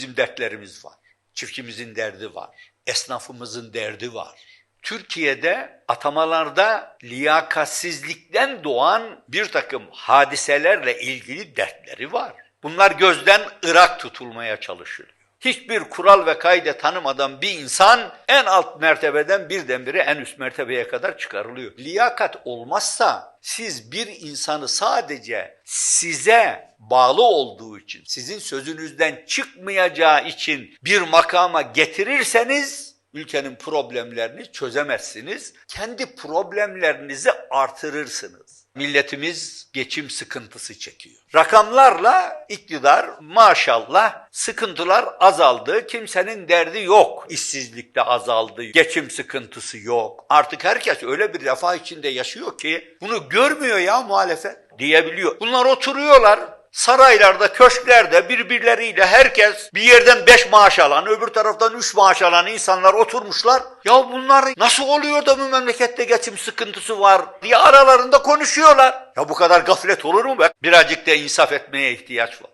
Bizim dertlerimiz var. Çiftçimizin derdi var. Esnafımızın derdi var. Türkiye'de atamalarda liyakatsizlikten doğan bir takım hadiselerle ilgili dertleri var. Bunlar gözden ırak tutulmaya çalışılıyor. Hiçbir kural ve kaide tanımadan bir insan en alt mertebeden birdenbire en üst mertebeye kadar çıkarılıyor. Liyakat olmazsa siz bir insanı sadece size bağlı olduğu için, sizin sözünüzden çıkmayacağı için bir makama getirirseniz ülkenin problemlerini çözemezsiniz. Kendi problemlerinizi artırırsınız. Milletimiz geçim sıkıntısı çekiyor. Rakamlarla iktidar maşallah sıkıntılar azaldı. Kimsenin derdi yok. İşsizlikte azaldı. Geçim sıkıntısı yok. Artık herkes öyle bir refah içinde yaşıyor ki bunu görmüyor ya muhalefet diyebiliyor. Bunlar oturuyorlar saraylarda, köşklerde birbirleriyle herkes bir yerden beş maaş alan, öbür taraftan üç maaş alan insanlar oturmuşlar. Ya bunlar nasıl oluyor da bu memlekette geçim sıkıntısı var diye aralarında konuşuyorlar. Ya bu kadar gaflet olur mu be? Birazcık da insaf etmeye ihtiyaç var.